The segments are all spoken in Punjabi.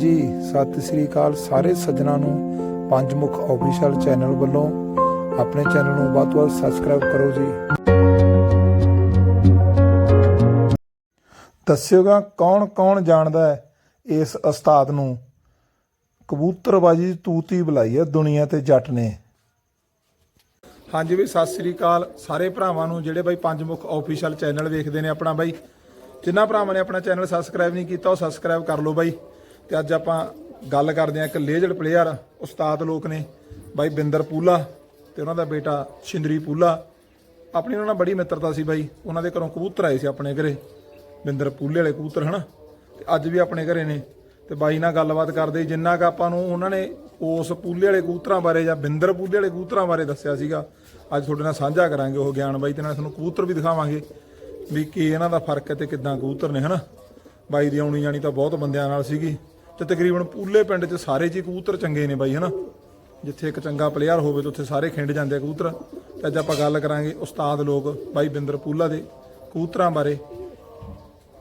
ਜੀ, ਸਤਿ ਸ੍ਰੀ ਅਕਾਲ ਸਾਰੇ ਸੱਜਣਾ ਨੂੰ। ਪੰਜ ਮੁਖ ਆਫੀਸ਼ੀਅਲ ਚੈਨਲ ਵੱਲੋਂ ਆਪਣੇ ਚੈਨਲ ਨੂੰ ਵੱਧ ਤੋਂ ਵੱਧ ਸਬਸਕ੍ਰਾਈਬ ਕਰੋ ਜੀ। ਦੱਸਿਓਗਾ ਕੌਣ ਕੌਣ ਜਾਣਦਾ ਹੈ ਇਸ ਉਸਤਾਦ ਨੂੰ? ਕਬੂਤਰਬਾਜੀ ਤੂਤੀ ਬੁਲਾਈ ਹੈ ਦੁਨੀਆ ਤੇ ਜੱਟ ਨੇ। ਹਾਂਜੀ ਵੀ ਸਤਿ ਸ੍ਰੀ ਅਕਾਲ ਸਾਰੇ ਭਰਾਵਾਂ ਨੂੰ, ਜਿਹੜੇ ਬਾਈ ਪੰਜ ਮੁਖ ਆਫੀਸ਼ੀਅਲ ਚੈਨਲ ਵੇਖਦੇ ਨੇ ਆਪਣਾ ਬਾਈ। ਜਿਨ੍ਹਾਂ ਭਰਾਵਾਂ ਨੇ ਆਪਣਾ ਚੈਨਲ ਸਬਸਕ੍ਰਾਈਬ ਨਹੀਂ ਕੀਤਾ, ਉਹ ਸਬਸਕ੍ਰਾਈਬ ਕਰ ਲਓ ਬਾਈ। ਤੇ ਅੱਜ ਆਪਾਂ ਗੱਲ ਕਰਦੇ ਹਾਂ ਇੱਕ ਲੇਜਡ ਪਲੇਅਰ ਉਸਤਾਦ ਲੋਕ ਨੇ, ਬਾਈ ਬਿੰਦਰ ਪੂਲਾ ਤੇ ਉਹਨਾਂ ਦਾ ਬੇਟਾ ਸ਼ਿੰਦਰੀ ਪੂਲਾ। ਆਪਣੀ ਉਹਨਾਂ ਨਾਲ ਬੜੀ ਮਿੱਤਰਤਾ ਸੀ ਬਾਈ। ਉਹਨਾਂ ਦੇ ਘਰੋਂ ਕਬੂਤਰ ਆਏ ਸੀ ਆਪਣੇ ਘਰੇ, ਬਿੰਦਰ ਪੂਲੇ ਵਾਲੇ ਕਬੂਤਰ, ਹਨਾ? ਤੇ ਅੱਜ ਵੀ ਆਪਣੇ ਘਰੇ ਨੇ। ਤੇ ਬਾਈ ਨਾਲ ਗੱਲਬਾਤ ਕਰਦੇ, ਜਿੰਨਾ ਕ ਆਪਾਂ ਨੂੰ ਉਹਨਾਂ ਨੇ ਉਸ ਪੂਲੇ ਵਾਲੇ ਕਬੂਤਰਾਂ ਬਾਰੇ ਜਾਂ ਬਿੰਦਰ ਪੂਲੇ ਵਾਲੇ ਕਬੂਤਰਾਂ ਬਾਰੇ ਦੱਸਿਆ ਸੀਗਾ, ਅੱਜ ਤੁਹਾਡੇ ਨਾਲ ਸਾਂਝਾ ਕਰਾਂਗੇ ਉਹ ਗਿਆਨ ਬਾਈ ਤੇ ਨਾਲ ਤੁਹਾਨੂੰ ਕਬੂਤਰ ਵੀ ਦਿਖਾਵਾਂਗੇ ਵੀ ਕੀ ਇਹਨਾਂ ਦਾ ਫ਼ਰਕ ਹੈ ਤੇ ਕਿੱਦਾਂ ਕਬੂਤਰ ਨੇ, ਹਨਾ? ਬਾਈ ਦੀ ਆਉਣੀ ਜਾਣੀ ਤਾਂ ਬਹੁਤ ਬੰਦਿਆਂ ਨਾਲ ਸੀਗੀ। ਤੇ ਤਕਰੀਬਨ ਪੂਲੇ ਪਿੰਡ 'ਚ ਸਾਰੇ ਜੀ ਕਬੂਤਰ ਚੰਗੇ ਨੇ ਬਾਈ, ਹਨਾ? ਜਿੱਥੇ ਇੱਕ ਚੰਗਾ ਪਲੇਅਰ ਹੋਵੇ ਤੇ ਉੱਥੇ ਸਾਰੇ ਖਿੰਡ ਜਾਂਦੇ ਆ ਕਬੂਤਰ। ਤੇ ਅੱਜ ਆਪਾਂ ਗੱਲ ਕਰਾਂਗੇ ਉਸਤਾਦ ਲੋਕ ਬਾਈ ਬਿੰਦਰ ਪੂਲਾ ਦੇ ਕਬੂਤਰਾਂ ਬਾਰੇ।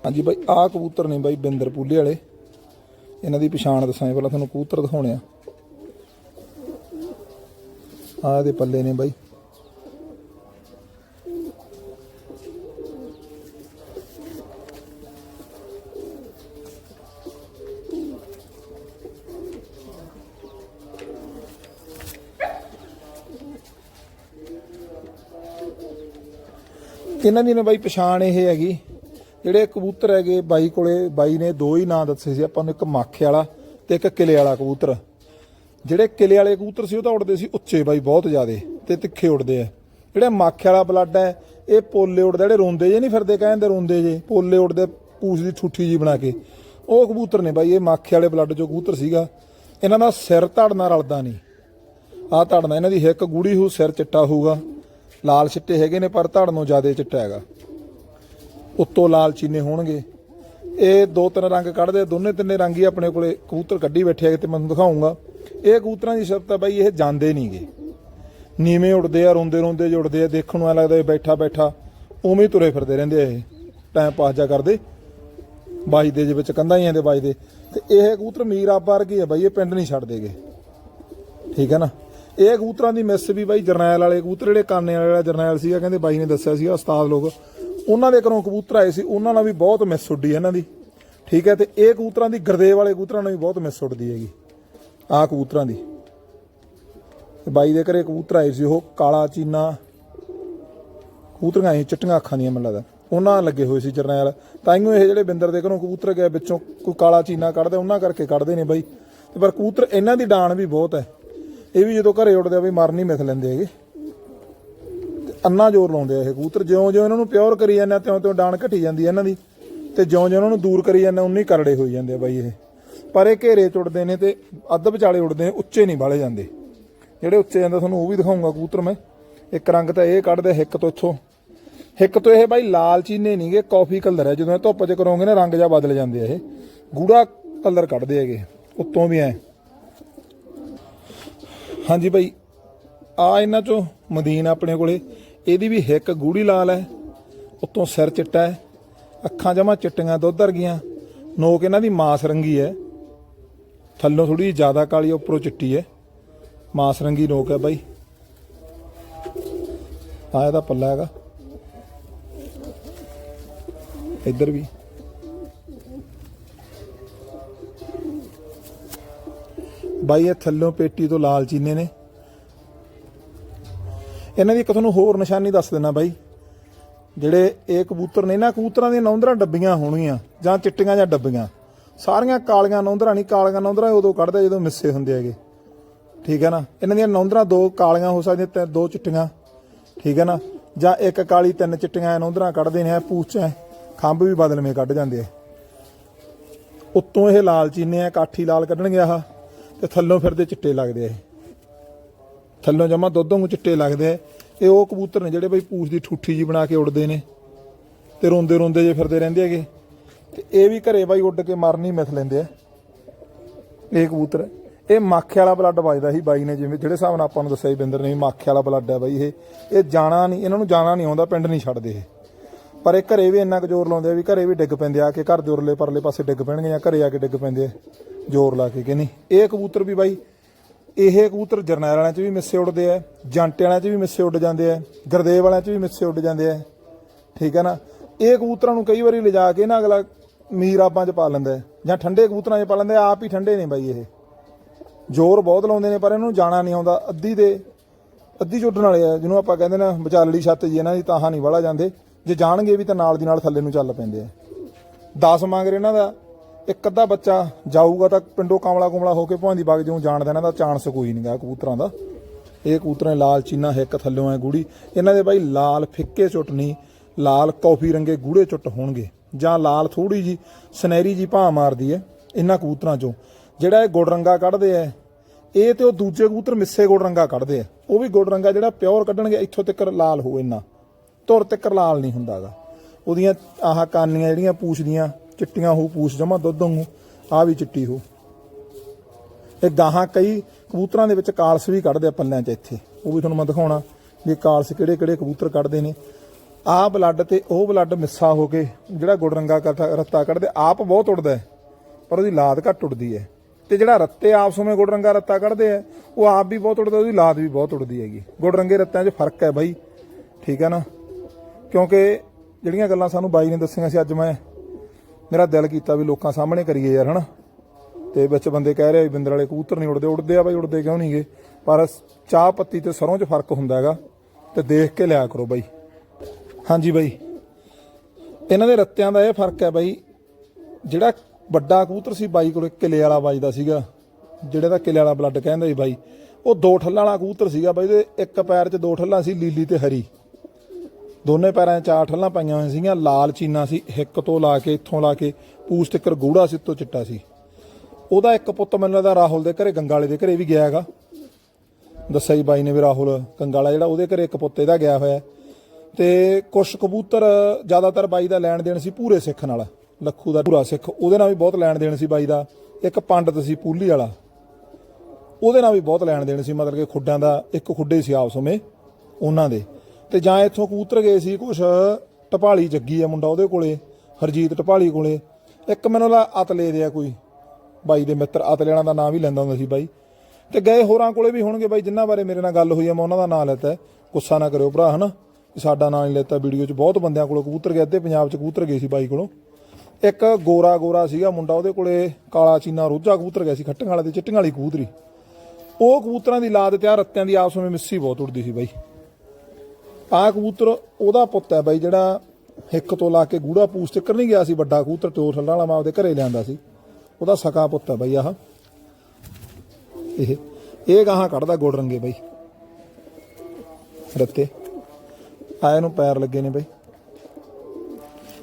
ਹਾਂਜੀ ਬਾਈ, ਆਹ ਕਬੂਤਰ ਨੇ ਬਾਈ ਬਿੰਦਰ ਪੂਲੇ ਵਾਲੇ। ਇਹਨਾਂ ਦੀ ਪਛਾਣ ਦੱਸਾਂ ਪਹਿਲਾਂ ਤੁਹਾਨੂੰ ਕਬੂਤਰ ਦਿਖਾਉਣੇ ਆ। ਆਹ ਇਹਦੇ ਪੱਲੇ ਨੇ ਬਾਈ। ਇਹਨਾਂ ਦੀ ਨੇ ਬਾਈ ਪਛਾਣ ਇਹ ਹੈਗੀ, ਜਿਹੜੇ ਕਬੂਤਰ ਹੈਗੇ ਬਾਈ ਕੋਲੇ, ਬਾਈ ਨੇ ਦੋ ਹੀ ਨਾਂ ਦੱਸੇ ਸੀ, ਆਪਾਂ ਨੂੰ ਇੱਕ ਮਾਖੇ ਵਾਲਾ ਤੇ ਇੱਕ ਕਿਲੇ ਵਾਲਾ ਕਬੂਤਰ। ਜਿਹੜੇ ਕਿਲੇ ਵਾਲੇ ਕਬੂਤਰ ਸੀ ਉਹ ਤਾਂ ਉੜਦੇ ਸੀ ਉੱਚੇ ਬਾਈ, ਬਹੁਤ ਜ਼ਿਆਦੇ ਤੇ ਤਿੱਖੇ ਉੱਡਦੇ ਆ। ਜਿਹੜਾ ਮਾਖੇ ਵਾਲਾ ਬਲੱਡ ਹੈ, ਇਹ ਪੋਲੇ ਉੜਦੇ ਜਿਹੜੇ ਰੋਂਦੇ ਜੇ ਨਹੀਂ ਫਿਰਦੇ, ਕਹਿੰਦੇ ਰੋਂਦੇ ਜੇ, ਪੋਲੇ ਉੱਡਦੇ ਪੂਛ ਦੀ ਠੂਠੀ ਜੀ ਬਣਾ ਕੇ। ਉਹ ਕਬੂਤਰ ਨੇ ਬਾਈ, ਇਹ ਮਾਖੇ ਵਾਲੇ ਬਲੱਡ ਚੋਂ ਕਬੂਤਰ ਸੀਗਾ, ਇਹਨਾਂ ਦਾ ਸਿਰ ਧੜਨਾ ਰਲਦਾ ਨਹੀਂ। ਆਹ ਧੜਨਾ, ਇਹਨਾਂ ਦੀ ਹਿੱਕ ਗੂੜੀ ਹੋ ਸਿਰ ਚਿੱਟਾ ਹੋਊਗਾ। ਲਾਲ ਚਿੱਟੇ ਹੈਗੇ ਨੇ, ਪਰ ਧੜ ਨੂੰ ਜ਼ਿਆਦਾ ਚਿੱਟਾ ਹੈਗਾ। ਉੱਤੋਂ ਲਾਲ ਚੀਨੇ ਹੋਣਗੇ। ਇਹ ਦੋ ਤਿੰਨ ਰੰਗ ਕੱਢਦੇ, ਦੋਨੇ ਤਿੰਨੇ ਰੰਗ ਹੀ ਆਪਣੇ ਕੋਲੇ ਕਬੂਤਰ ਕੱਢੀ ਬੈਠੇ ਹੈਗੇ ਤੇ ਮੈਂ ਤੁਹਾਨੂੰ ਦਿਖਾਉਂਗਾ ਇਹ ਕਬੂਤਰਾਂ ਦੀ ਸ਼ਰਤ ਆ ਬਾਈ, ਇਹ ਜਾਂਦੇ ਨਹੀਂਗੇ। ਨੀਵੇਂ ਉੱਡਦੇ ਆ, ਰੋਂਦੇ ਰੋਂਦੇ ਜੁੜਦੇ ਆ, ਦੇਖਣ ਨੂੰ ਐ ਲੱਗਦਾ ਵੀ ਬੈਠਾ ਬੈਠਾ, ਉਵੇਂ ਹੀ ਤੁਰੇ ਫਿਰਦੇ ਰਹਿੰਦੇ ਆ ਇਹ। ਟਾਈਮ ਪਾਸ ਜਾ ਕਰਦੇ। ਵੱਜਦੇ ਦੇ ਵਿੱਚ, ਕੰਧਾਂ ਹੀ ਦੇ ਵੱਜਦੇ ਤੇ ਇਹ ਕਬੂਤਰ ਮੀਰ ਆਪਾ ਵਰਗੇ ਆ ਬਾਈ, ਇਹ ਪਿੰਡ ਨਹੀਂ ਛੱਡਦੇਗੇ। ਠੀਕ ਹੈ ਨਾ? ਇਹ ਕਬੂਤਰਾਂ ਦੀ ਮਿਸ ਵੀ ਬਾਈ ਜਰਨੈਲ ਵਾਲੇ ਕਬੂਤਰ, ਜਿਹੜੇ ਕਾਨੇ ਵਾਲਾ ਜਰਨੈਲ ਸੀਗਾ, ਕਹਿੰਦੇ ਬਾਈ ਨੇ ਦੱਸਿਆ ਸੀਗਾ, ਉਸਤਾਦ ਲੋਕ। ਉਹਨਾਂ ਦੇ ਘਰੋਂ ਕਬੂਤਰ ਆਏ ਸੀ, ਉਹਨਾਂ ਨਾਲ ਵੀ ਬਹੁਤ ਮਿਸ ਉੱਡੀ ਇਹਨਾਂ ਦੀ। ਠੀਕ ਹੈ, ਤੇ ਇਹ ਕਬੂਤਰਾਂ ਦੀ ਗਰਦੇਵ ਵਾਲੇ ਕਬੂਤਰਾਂ ਨਾਲ ਵੀ ਬਹੁਤ ਮਿਸ ਉੱਡਦੀ ਹੈਗੀ। ਆਹ ਕਬੂਤਰਾਂ ਦੀ। ਬਾਈ ਦੇ ਘਰੇ ਕਬੂਤਰ ਆਏ ਸੀ, ਉਹ ਕਾਲਾ, ਚੀਨਾ, ਕਬੂਤਰੀਆਂ ਆਈ ਚਿੱਟੀਆਂ ਅੱਖਾਂ ਦੀਆਂ ਮੈਨੂੰ ਲੱਗਦਾ। ਉਹਨਾਂ ਲੱਗੇ ਹੋਏ ਸੀ ਜਰਨੈਲ। ਤਾਈਓ ਇਹ ਜਿਹੜੇ ਬਿੰਦਰ ਦੇ ਘਰੋਂ ਕਬੂਤਰ ਗਿਆ ਵਿੱਚੋਂ ਕੋਈ ਕਾਲਾ, ਚੀਨਾ ਕੱਢਦੇ, ਉਹਨਾਂ ਕਰਕੇ ਕੱਢਦੇ ਨੇ ਬਾਈ। ਤੇ ਪਰ ਕਬੂਤਰ ਇਹਨਾਂ ਦੀ ਡਾਣ ਵੀ ਬਹੁਤ ਹੈ। ਇਹ ਵੀ ਜਦੋਂ ਘਰੇ ਉੱਡਦੇ ਆ ਵੀ ਮਰ ਨਹੀਂ ਮਿਥ ਲੈਂਦੇ ਹੈਗੇ। ਤੇ ਅੰਨਾ ਜ਼ੋਰ ਲਾਉਂਦੇ ਆ ਇਹ ਕਬੂਤਰ। ਜਿਉਂ ਜਿਉਂ ਇਹਨਾਂ ਨੂੰ ਪਿਓਰ ਕਰੀ ਜਾਂਦਾ ਤਿਉਂ ਤਿਉਂ ਡਾਣ ਘਟੀ ਜਾਂਦੀ ਹੈ ਇਹਨਾਂ ਦੀ। ਤੇ ਜਿਉਂ ਜਿਉਂ ਇਹਨਾਂ ਨੂੰ ਦੂਰ ਕਰੀ ਜਾਂਦਾ ਉਨੀ ਕਰੜੇ ਹੋਈ ਜਾਂਦੇ ਆ ਬਾਈ ਇਹ। ਪਰ ਇਹ ਘੇਰੇ ਚ ਉੱਡਦੇ ਨੇ ਤੇ ਅੱਧ ਵਿਚਾਲੇ ਉੱਡਦੇ ਨੇ, ਉੱਚੇ ਨਹੀਂ ਬਾਲੇ ਜਾਂਦੇ। ਜਿਹੜੇ ਉੱਚੇ ਜਾਂਦੇ, ਤੁਹਾਨੂੰ ਉਹ ਵੀ ਦਿਖਾਉਂਗਾ ਕਬੂਤਰ ਮੈਂ। ਇੱਕ ਰੰਗ ਤਾਂ ਇਹ ਕੱਢਦੇ ਹਿੱਕ ਤੋਂ ਇੱਥੋਂ। ਹਿੱਕ ਤੋਂ ਇਹ ਬਾਈ ਲਾਲ ਚੀਨੇ ਨਹੀਂਗੇ ਕਾਫੀ ਕਲਰ ਹੈ ਜਦੋਂ ਇਹ ਧੁੱਪ 'ਚ ਕਰੋਗੇ ਨਾ, ਰੰਗ ਜਿਹਾ ਬਦਲ ਜਾਂਦੇ ਆ ਇਹ। ਗੂੜਾ ਕਲਰ ਕੱਢਦੇ ਹੈਗੇ, ਉੱਤੋਂ ਵੀ ਐ। ਹਾਂਜੀ ਬਾਈ ਆ ਇਹਨਾਂ ਚੋਂ ਮਦੀਨ ਆਪਣੇ ਕੋਲੇ। ਇਹਦੀ ਵੀ ਹਿੱਕ ਗੂੜੀ ਲਾਲ ਹੈ। ਉੱਤੋਂ ਸਿਰ ਚਿੱਟਾ ਹੈ। ਅੱਖਾਂ ਜਮਾ ਚਿੱਟੀਆਂ, ਦੁੱਧ ਵਰਗੀਆਂ। ਨੋਕ ਇਹਨਾਂ ਦੀ ਮਾਸ ਰੰਗੀ ਹੈ। ਥੱਲੋਂ ਥੋੜੀ ਜ਼ਿਆਦਾ ਕਾਲੀ, ਉੱਪਰੋਂ ਚਿੱਟੀ ਹੈ। ਮਾਸ ਰੰਗੀ ਨੋਕ ਹੈ ਬਾਈ ਆ ਇਹਦਾ ਪੱਲਾ ਹੈਗਾ। ਇੱਧਰ ਵੀ। ਬਾਈ ਇਹ ਥੱਲੋਂ ਪੇਟੀ ਤੋਂ ਲਾਲ ਚੀਨੇ ਨੇ। ਇਹਨਾਂ ਦੀ ਇੱਕ ਤੁਹਾਨੂੰ ਹੋਰ ਨਿਸ਼ਾਨੀ ਦੱਸ ਦਿੰਨਾ ਬਾਈ। ਜਿਹੜੇ ਇਹ ਕਬੂਤਰ ਨੇ ਨਾ ਕਬੂਤਰਾਂ ਦੀਆਂ ਨੌਂਦਰਾਂ ਡੱਬੀਆਂ ਹੋਣਗੀਆਂ, ਜਾਂ ਚਿੱਟੀਆਂ ਜਾਂ ਡੱਬੀਆਂ। ਸਾਰੀਆਂ ਕਾਲੀਆਂ ਨੌਂਦਰਾਂ ਨਹੀਂ, ਕਾਲੀਆਂ ਨੌਂਦਰਾਂ ਉਦੋਂ ਕੱਢਦੇ ਜਦੋਂ ਮਿੱਸੇ ਹੁੰਦੇ ਹੈਗੇ। ਠੀਕ ਹੈ ਨਾ? ਇਹਨਾਂ ਦੀਆਂ ਨੌਂਦਰਾਂ ਦੋ ਕਾਲੀਆਂ ਹੋ ਸਕਦੀਆਂ ਤੇ ਦੋ ਚਿੱਟੀਆਂ। ਠੀਕ ਹੈ ਨਾ? ਜਾਂ ਇੱਕ ਕਾਲੀ, ਤਿੰਨ ਚਿੱਟੀਆਂ ਨੌਂਦਰਾਂ ਕੱਢਦੇ ਨੇ ਪੂਛ, ਖੰਭ ਵੀ ਬਦਲਵੇਂ ਕੱਢ ਜਾਂਦੇ ਆ। ਉੱਤੋਂ ਇਹ ਲਾਲ ਚੀਨੇ ਆ, ਕਾਠੀ ਲਾਲ ਕੱਢਣਗੇ ਆਹ। ਤੇ ਥੱਲੋਂ ਫਿਰਦੇ ਚਿੱਟੇ ਲੱਗਦੇ ਆ ਇਹ। ਥੱਲੋਂ ਜਮਾ ਦੁੱਧ ਵਾਂਗੂ ਚਿੱਟੇ ਲੱਗਦੇ ਆ। ਇਹ ਉਹ ਕਬੂਤਰ ਨੇ ਜਿਹੜੇ ਬਈ ਪੂਛ ਦੀ ਠੂਠੀ ਜੀ ਬਣਾ ਕੇ ਉੱਡਦੇ ਨੇ। ਤੇ ਰੋਂਦੇ ਰੋਂਦੇ ਜੇ ਫਿਰਦੇ ਰਹਿੰਦੇ ਹੈਗੇ। ਤੇ ਇਹ ਵੀ ਘਰੇ ਬਾਈ ਉੱਡ ਕੇ ਮਰਨੀ ਮਿਥ ਲੈਂਦੇ ਆ। ਇਹ ਕਬੂਤਰ। ਇਹ ਮਾਖੇ ਵਾਲਾ ਬਲੱਡ ਵੱਜਦਾ ਸੀ ਬਾਈ ਨੇ ਜਿਵੇਂ ਜਿਹੜੇ ਹਿਸਾਬ ਨਾਲ ਆਪਾਂ ਨੂੰ ਦੱਸਿਆ ਸੀ ਬਿੰਦਰ ਨੇ ਵੀ ਮਾਖੇ ਵਾਲਾ ਬਲੱਡ ਹੈ ਬਾਈ ਇਹ। ਇਹ ਜਾਣਾ ਨਹੀਂ ਇਹਨਾਂ ਨੂੰ ਜਾਣਾ ਨਹੀਂ ਆਉਂਦਾ, ਪਿੰਡ ਨਹੀਂ ਛੱਡਦੇ ਇਹ। ਪਰ ਇਹ ਘਰੇ ਵੀ ਇੰਨਾ ਕੁ ਜ਼ੋਰ ਲਾਉਂਦੇ ਆ ਵੀ ਘਰੇ ਵੀ ਡਿੱਗ ਪੈਂਦੇ ਆ ਕਿ ਘਰ ਦੇ ਉਰਲੇ ਪਰਲੇ ਪਾਸੇ ਡਿੱਗ ਪੈਣਗੇ ਜਾਂ ਘਰੇ ਆ ਕੇ ਡਿੱਗ ਪੈਂਦੇ ਆ। ਜ਼ੋਰ ਲਾ ਕੇ ਕਿ ਇਹ ਕਬੂਤਰ ਵੀ ਬਾਈ, ਇਹ ਕਬੂਤਰ ਜਰਨੈਲ ਵਾਲਿਆਂ 'ਚ ਵੀ ਮਿੱਸੇ ਉੱਡਦੇ ਆ ਜਾਂਟੇ ਵਾਲਿਆਂ 'ਚ ਵੀ ਮਿੱਸੇ ਉੱਡ ਜਾਂਦੇ ਆ, ਗਰਦੇਵ ਵਾਲਿਆਂ 'ਚ ਵੀ ਮਿੱਸੇ ਉੱਡ ਜਾਂਦੇ ਆ। ਠੀਕ ਹੈ ਨਾ? ਇਹ ਕਬੂਤਰਾਂ ਨੂੰ ਕਈ ਵਾਰੀ ਲਿਜਾ ਕੇ ਨਾ ਅਗਲਾ ਮੀਰਾਬਾਂ 'ਚ ਪਾ ਲੈਂਦਾ ਜਾਂ ਠੰਡੇ ਕਬੂਤਰਾਂ 'ਚ ਪਾ ਲੈਂਦਾ ਆਪ ਹੀ ਠੰਡੇ ਨੇ ਬਾਈ ਇਹ। ਜ਼ੋਰ ਬਹੁਤ ਲਾਉਂਦੇ ਨੇ, ਪਰ ਇਹਨੂੰ ਜਾਣਾ ਨਹੀਂ ਆਉਂਦਾ। ਅੱਧੀ ਦੇ, ਅੱਧੀ ਝੁੱਟਣ ਵਾਲੇ ਆ, ਜਿਹਨੂੰ ਆਪਾਂ ਕਹਿੰਦੇ ਨਾ ਵਿਚਾਲੜੀ ਛੱਤ ਜੀ, ਇਹਨਾਂ ਦੀ ਤਾਹਾਂ ਨਹੀਂ ਵਾਲਾ ਜਾਂਦੇ। ਜੇ ਜਾਣਗੇ ਵੀ ਤਾਂ ਨਾਲ ਦੀ ਨਾਲ ਥੱਲੇ ਨੂੰ ਚੱਲ ਪੈਂਦੇ ਆ। 10 ਮੰਗ ਰਹੇ ਇਹਨਾਂ ਦਾ। ਇੱਕ ਅੱਧਾ ਬੱਚਾ ਜਾਊਗਾ ਤਾਂ ਪਿੰਡੋਂ ਕਮਲਾ ਕੁਮਲਾ ਹੋ ਕੇ ਭਾਂਦੀ ਬਾਗ ਜਿਉਂ ਜਾਣਦਾ ਇਹਨਾਂ ਦਾ ਚਾਂਸ ਕੋਈ ਨਹੀਂਗਾ ਕਬੂਤਰਾਂ ਦਾ। ਇਹ ਕਬੂਤਰਾਂ ਲਾਲ ਚੀਨਾ ਹਿੱਕ ਥੱਲੋਂ ਐ ਗੂੜੀ। ਇਹਨਾਂ ਦੇ ਬਾਈ ਲਾਲ ਫਿੱਕੇ ਚੁੱਟ ਨਹੀਂ ਲਾਲ ਕੌਫੀ ਰੰਗੇ ਗੂੜੇ ਚੁੱਟ ਹੋਣਗੇ। ਜਾਂ ਲਾਲ ਥੋੜੀ ਜੀ, ਸੁਨਹਿਰੀ ਜੀ ਭਾਂ ਮਾਰਦੀ ਐ ਇਹਨਾਂ ਕਬੂਤਰਾਂ ਚੋਂ। ਜਿਹੜਾ ਇਹ ਗੁੜ ਰੰਗਾ ਕੱਢਦੇ ਐ, ਇਹ ਤੇ ਉਹ ਦੂਜੇ ਕਬੂਤਰ ਮਿੱਸੇ ਗੁੜ ਰੰਗਾ ਕੱਢਦੇ ਆ ਉਹ ਵੀ ਗੁੜ ਰੰਗਾ ਜਿਹੜਾ ਪਿਓਰ ਕੱਢਣਗੇ, ਇੱਥੋਂ ਤੱਕ ਲਾਲ ਹੋ ਇੰਨਾ। ਤੁਰ ਤੱਕ ਲਾਲ ਨਹੀਂ ਹੁੰਦਾਗਾ। ਉਹਦੀਆਂ ਆਹ ਕਾਨੀਆਂ ਜਿਹੜੀਆਂ ਪੂਛ ਦੀਆਂ ਚਿੱਟੀਆਂ ਹੋ, ਪੂਛ ਜਮਾ ਦੁੱਧ ਵਾਂਗੂ ਆ ਵੀ ਚਿੱਟੀ ਹੋ। ਇਹ ਗਾਹਾਂ ਕਈ ਕਬੂਤਰਾਂ ਦੇ ਵਿੱਚ ਕਾਲਸ ਵੀ ਕੱਢਦੇ ਆ ਪੱਲਿਆਂ 'ਚ ਇੱਥੇ। ਉਹ ਵੀ ਤੁਹਾਨੂੰ ਮੈਂ ਦਿਖਾਉਣਾ ਵੀ ਕਾਲਸ ਕਿਹੜੇ ਕਿਹੜੇ ਕਬੂਤਰ ਕੱਢਦੇ ਨੇ। ਆਹ ਬਲੱਡ ਤੇ ਉਹ ਬਲੱਡ ਮਿੱਸਾ ਹੋ ਕੇ ਜਿਹੜਾ ਗੁੜ ਰੰਗਾ ਕਰਤਾ- ਰੱਤਾ ਕੱਢਦੇ, ਆਪ ਬਹੁਤ ਉੱਡਦਾ ਹੈ, ਪਰ ਉਹਦੀ ਲਾਦ ਘੱਟ ਉੱਡਦੀ ਹੈ। ਤੇ ਜਿਹੜਾ ਰੱਤੇ ਆਪਸ ਵਿੱਚ ਗੁੜ ਰੰਗਾ ਰੱਤਾ ਕੱਢਦੇ ਆ, ਉਹ ਆਪ ਵੀ ਬਹੁਤ ਉੱਡਦਾ, ਉਹਦੀ ਲਾਦ ਵੀ ਬਹੁਤ ਉੱਡਦੀ ਹੈਗੀ। ਗੁੜ ਰੰਗੇ ਰੱਤਿਆਂ 'ਚ ਫ਼ਰਕ ਹੈ ਬਾਈ, ਠੀਕ ਹੈ ਨਾ? ਕਿਉਂਕਿ ਜਿਹੜੀਆਂ ਗੱਲਾਂ ਸਾਨੂੰ ਬਾਈ ਨੇ ਦੱਸੀਆਂ ਸੀ, ਅੱਜ ਮੈਂ ਮੇਰਾ ਦਿਲ ਕੀਤਾ ਵੀ ਲੋਕਾਂ ਸਾਹਮਣੇ ਕਰੀਏ ਯਾਰ, ਹਨਾ? ਤੇ ਵਿੱਚ ਬੰਦੇ ਕਹਿ ਰਹੇ ਵੀ ਬਿੰਦਰ ਵਾਲੇ ਕਬੂਤਰ ਨਹੀਂ ਉੜਦੇ ਉੜਦੇ ਆ ਬਾਈ ਉੜਦੇ ਕਿਉਂ ਨਹੀਂਗੇ? ਪਰ ਚਾਹ ਪੱਤੀ ਤੇ ਸਰੋਂ 'ਚ ਫ਼ਰਕ ਹੁੰਦਾ ਹੈਗਾ, ਤੇ ਦੇਖ ਕੇ ਲਿਆ ਕਰੋ ਬਾਈ। ਹਾਂਜੀ ਬਾਈ। ਇਹਨਾਂ ਦੇ ਰੱਤਿਆਂ ਦਾ ਇਹ ਫ਼ਰਕ ਹੈ ਬਾਈ, ਜਿਹੜਾ ਵੱਡਾ ਕਬੂਤਰ ਸੀ ਬਾਈ ਕੋਲ ਕਿਲੇ ਵਾਲਾ ਵੱਜਦਾ ਸੀਗਾ, ਜਿਹੜੇ ਦਾ ਕਿਲੇ ਵਾਲਾ ਬਲੱਡ ਕਹਿੰਦਾ ਸੀ ਬਾਈ, ਉਹ ਦੋ ਠੱਲਾਂ ਵਾਲਾ ਕਬੂਤਰ ਸੀਗਾ ਬਾਈ ਦੇ ਇੱਕ ਪੈਰ 'ਚ ਦੋ ਠੱਲਾਂ ਸੀ, ਲੀਲੀ ਤੇ ਹਰੀ। ਦੋਨੇ ਪੈਰਾਂ 'ਚ ਚਾਰ ਠੱਲਾਂ ਪਾਈਆਂ ਹੋਈਆਂ ਸੀਗੀਆਂ। ਲਾਲ ਚੀਨਾ ਸੀ ਹਿੱਕ ਤੋਂ ਲਾ ਕੇ, ਇੱਥੋਂ ਲਾ ਕੇ, ਪੂਛ ਤੱਕ ਗੂੜਾ ਸੀ ਤੋਂ ਚਿੱਟਾ ਸੀ। ਉਹਦਾ ਇੱਕ ਪੁੱਤ ਮੈਨੂੰ ਲੱਗਦਾ ਰਾਹੁਲ ਦੇ ਘਰੇ, ਗੰਗਾਲੇ ਦੇ ਘਰੇ ਵੀ ਗਿਆ ਹੈਗਾ। ਦੱਸਿਆ ਜੀ ਬਾਈ ਨੇ ਵੀ ਰਾਹੁਲ ਗੰਗਾਲਾ ਜਿਹੜਾ, ਉਹਦੇ ਘਰੇ ਇੱਕ ਪੁੱਤ ਇਹਦਾ ਗਿਆ ਹੋਇਆ। ਹੈ। ਤੇ ਕੁਛ ਕਬੂਤਰ ਜ਼ਿਆਦਾਤਰ ਬਾਈ ਦਾ ਲੈਣ ਦੇਣ ਸੀ ਪੂਰੇ ਸਿੱਖ ਨਾਲ। ਲੱਖੂ ਦਾ ਪੂਰਾ ਸਿੱਖ। ਉਹਦੇ ਨਾਲ ਵੀ ਬਹੁਤ ਲੈਣ ਦੇਣ ਸੀ ਬਾਈ ਦਾ। ਇੱਕ ਪੰਡਤ ਸੀ ਪੂਲੀ ਵਾਲਾ। ਉਹਦੇ ਨਾਲ ਵੀ ਬਹੁਤ ਲੈਣ ਦੇਣ ਸੀ, ਮਤਲਬ ਕਿ ਖੁੱਡਾਂ ਦਾ, ਇੱਕ ਖੁੱਡੇ ਸੀ ਆਪਸ ਵਿੱਚ ਉਹਨਾਂ ਦੇ। ਤੇ ਜਾਂ ਇੱਥੋਂ ਕਬੂਤਰ ਗਏ ਸੀ ਕੁਛ, ਟਪਾਲੀ ਜੱਗੀ ਆ ਮੁੰਡਾ ਉਹਦੇ ਕੋਲੇ, ਹਰਜੀਤ ਟਪਾਲੀ ਕੋਲੇ। ਇੱਕ ਮੈਨੂੰ ਲਾ ਅਤਲੇ ਦੇ ਆ ਕੋਈ, ਬਾਈ ਦੇ ਮਿੱਤਰ ਅਤਲੇਣਾ ਦਾ ਨਾਮ ਵੀ ਲੈਂਦਾ ਹੁੰਦਾ ਸੀ ਬਾਈ। ਤੇ ਗਏ ਹੋਰਾਂ ਕੋਲੇ ਵੀ ਹੋਣਗੇ ਬਾਈ, ਜਿੰਨਾ ਬਾਰੇ ਮੇਰੇ ਨਾਲ ਗੱਲ ਹੋਈ ਆ, ਮੈਂ ਉਹਨਾਂ ਦਾ ਨਾਮ ਲੈਤਾ। ਗੁੱਸਾ ਨਾ ਕਰਿਓ ਭਰਾ, ਹਨਾ? ਵੀ ਸਾਡਾ ਨਾਮ ਨਹੀਂ ਲੈਤਾ ਵੀਡੀਓ 'ਚ। ਬਹੁਤ ਬੰਦਿਆਂ ਕੋਲੋਂ ਕਬੂਤਰ ਗਏ, ਅੱਧੇ ਪੰਜਾਬ 'ਚ ਕਬੂਤਰ ਗਏ ਸੀ ਬਾਈ ਕੋਲੋਂ। ਇੱਕ ਗੋਰਾ ਗੋਰਾ ਸੀਗਾ ਮੁੰਡਾ ਉਹਦੇ ਕੋਲੇ, ਕਾਲਾ ਚੀਨਾ ਰੋਜਾ ਕਬੂਤਰ ਗਿਆ ਸੀ, ਖੱਟਣ ਵਾਲੇ ਤੇ ਚਿੱਟੀਆਂ ਵਾਲੀ ਕਬੂਤਰੀ। ਉਹ ਕਬੂਤਰਾਂ ਦੀ ਲਾਦ ਤਿਆਰ ਰੱਤਿਆਂ ਦੀ ਆਪਸ ਵਿੱਚ ਮਿੱਸੀ ਬਹੁਤ ਉੱਡਦੀ ਸੀ ਬਾਈ। ਆਹ ਕਬੂਤਰ ਉਹਦਾ ਪੁੱਤ ਹੈ ਬਾਈ ਜਿਹੜਾ ਹਿੱਕ ਤੋਂ ਲਾ ਕੇ ਗੂੜਾ ਪੂਛ ਤੇ ਨਹੀਂ ਗਿਆ ਸੀ ਵੱਡਾ ਕਬੂਤਰ ਟੋਰ ਥੱਲਾ ਵਾਲਾ ਮੈਂ ਆਪਦੇ ਘਰੇ ਲਿਆਂਦਾ ਸੀ। ਉਹਦਾ ਸਕਾ ਪੁੱਤ ਹੈ ਬਾਈ ਆਹ। ਇਹ ਇਹ ਗਾਹਾਂ ਕੱਢਦਾ ਗੁੜ ਰੰਗੇ ਬਾਈ। ਰੱਤੇ। ਆਏ ਨੂੰ ਪੈਰ ਲੱਗੇ ਨੇ ਬਾਈ।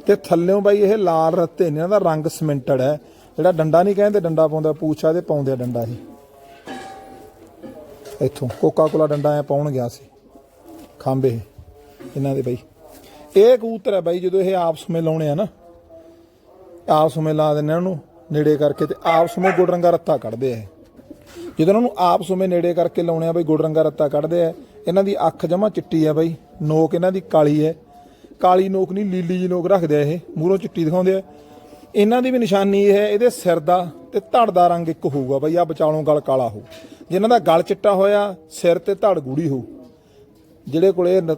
ਤੇ ਥੱਲਿਓਂ ਬਾਈ ਇਹ ਲਾਲ ਰੱਤੇ ਨੇ ਇਹਨਾਂ ਦਾ ਰੰਗ ਸਿਮੈਂਟਡ ਹੈ। ਜਿਹੜਾ ਡੰਡਾ ਨਹੀਂ ਕਹਿੰਦੇ ਡੰਡਾ ਪਾਉਂਦਾ ਪੂਛਾ ਦੇ ਪਾਉਂਦੇ ਡੰਡਾ ਇਹ। ਇੱਥੋਂ ਕੋਕਾ ਕੋਲਾ ਡੰਡਾ ਐ ਪਾਉਣ ਗਿਆ ਸੀ। ਖਾਂਬੇ ਇਹ, ਇਹਨਾਂ ਦੇ ਬਾਈ। ਇਹ ਕਬੂਤਰ ਹੈ ਬਾਈ, ਜਦੋਂ ਇਹ ਆਪਸ ਵਿੱਚ ਲਾਉਣੇ ਆ ਨਾ, ਆਪਸ ਵਿੱਚ ਲਾ ਦਿੰਦੇ ਆ ਉਹਨੂੰ ਨੇੜੇ ਕਰਕੇ ਤੇ ਆਪਸ ਵਿੱਚ ਗੁੜ ਰੰਗਾ ਰੱਤਾ ਕੱਢਦੇ ਆ ਜਦੋਂ ਉਹਨਾਂ ਨੂੰ ਆਪਸ ਵਿੱਚ ਨੇੜੇ ਕਰਕੇ ਲਾਉਣੇ ਆ ਬਾਈ ਗੁੜ ਰੰਗਾ ਰੱਤਾ ਕੱਢਦੇ ਆ, ਇਹਨਾਂ ਦੀ ਅੱਖ ਜਮਾ ਚਿੱਟੀ ਆ ਬਾਈ, ਨੋਕ ਇਹਨਾਂ ਦੀ ਕਾਲੀ ਹੈ ਕਾਲੀ ਨੋਕ ਨਹੀਂ, ਲੀਲੀ ਜੀ ਨੋਕ ਰੱਖਦੇ ਆ ਇਹ, ਮੂਹਰੋਂ ਚਿੱਟੀ ਦਿਖਾਉਂਦੇ ਆ। ਇਹਨਾਂ ਦੀ ਵੀ ਨਿਸ਼ਾਨੀ ਇਹ ਹੈ, ਇਹਦੇ ਸਿਰ ਦਾ ਤੇ ਧੜ ਦਾ ਰੰਗ ਇੱਕ ਹੋਊਗਾ ਬਾਈ ਆ ਵਿਚਾਲੋਂ ਗਲ ਕਾਲਾ ਹੋ ਜਿਨ੍ਹਾਂ ਦਾ ਗਲ ਚਿੱਟਾ ਹੋਇਆ, ਸਿਰ ਤੇ ਧੜ ਗੂੜੀ ਹੋ ਜਿਹੜੇ ਕੋਲੇ ਨ-